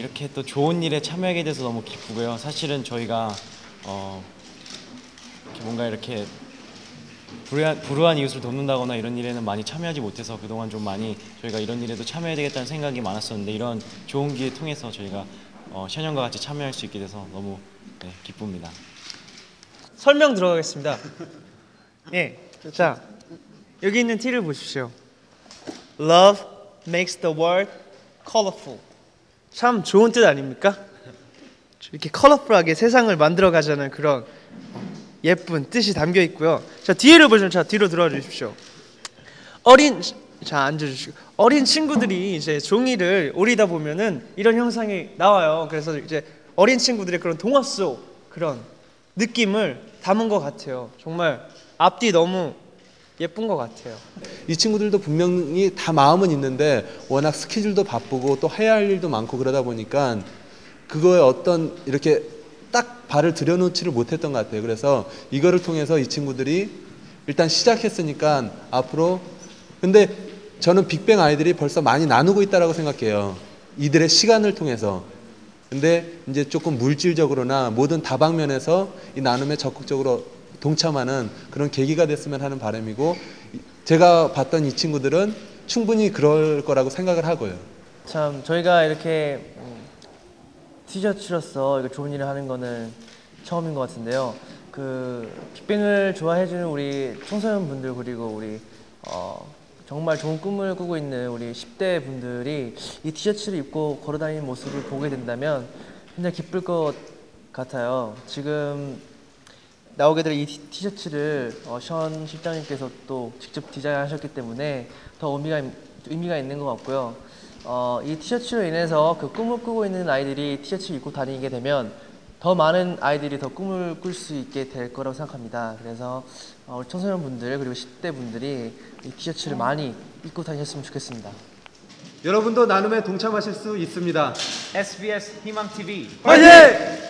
어, 이렇게 또 좋은 일에 참여하게 돼서 너무 기쁘고요. 사실은 저희가 어, 이렇게 뭔가 이렇게 불우한, 불우한 이웃을 돕는다거나 이런 일에는 많이 참여하지 못해서 그동안 좀 많이 저희가 이런 일에도 참여해야 되겠다는 생각이 많았었는데 이런 좋은 기회 통해서 저희가 어, 션형과 같이 참여할 수 있게 돼서 너무 네, 기쁩니다. 설명 들어가겠습니다. 예, 자 여기 있는 티를 보십시오. Love makes the world colorful. 참 좋은 뜻 아닙니까? 이렇게 컬러풀하게 세상을 만들어 가자는 그런 예쁜 뜻이 담겨 있고요. 자 뒤를 보시면 자 뒤로 들어와 주십시오. 어린 자 앉아 주시고 어린 친구들이 이제 종이를 오리다 보면은 이런 형상이 나와요. 그래서 이제 어린 친구들의 그런 동화 속 그런 느낌을 담은 것 같아요. 정말 앞뒤 너무 예쁜 것 같아요. 이 친구들도 분명히 다 마음은 있는데 워낙 스케줄도 바쁘고 또 해야 할 일도 많고 그러다 보니까 그거에 어떤 이렇게 딱 발을 들여놓지를 못했던 것 같아요. 그래서 이거를 통해서 이 친구들이 일단 시작했으니까 앞으로 근데 저는 빅뱅 아이들이 벌써 많이 나누고 있다라고 생각해요. 이들의 시간을 통해서. 근데 이제 조금 물질적으로나 모든 다방면에서 이 나눔에 적극적으로 동참하는 그런 계기가 됐으면 하는 바람이고 제가 봤던 이 친구들은 충분히 그럴 거라고 생각을 하고요. 참 저희가 이렇게 음, 티셔츠로서 좋은 일을 하는 거는 처음인 것 같은데요. 그 빅뱅을 좋아해주는 우리 청소년 분들 그리고 우리 어, 정말 좋은 꿈을 꾸고 있는 우리 10대 분들이 이 티셔츠를 입고 걸어다니는 모습을 보게 된다면 굉장히 기쁠 것 같아요. 지금 나오게 될 이 티셔츠를 어, 션 실장님께서 또 직접 디자인하셨기 때문에 더 의미가 있- 의미가 있는 것 같고요. 어, 이 티셔츠로 인해서 그 꿈을 꾸고 있는 아이들이 티셔츠 입고 다니게 되면 더 많은 아이들이 더 꿈을 꿀 수 있게 될 거라고 생각합니다. 그래서 어, 우리 청소년분들 그리고 10대 분들이 이 티셔츠를 많이 입고 다니셨으면 좋겠습니다. 여러분도 나눔에 동참하실 수 있습니다. SBS 희망 TV 화이팅!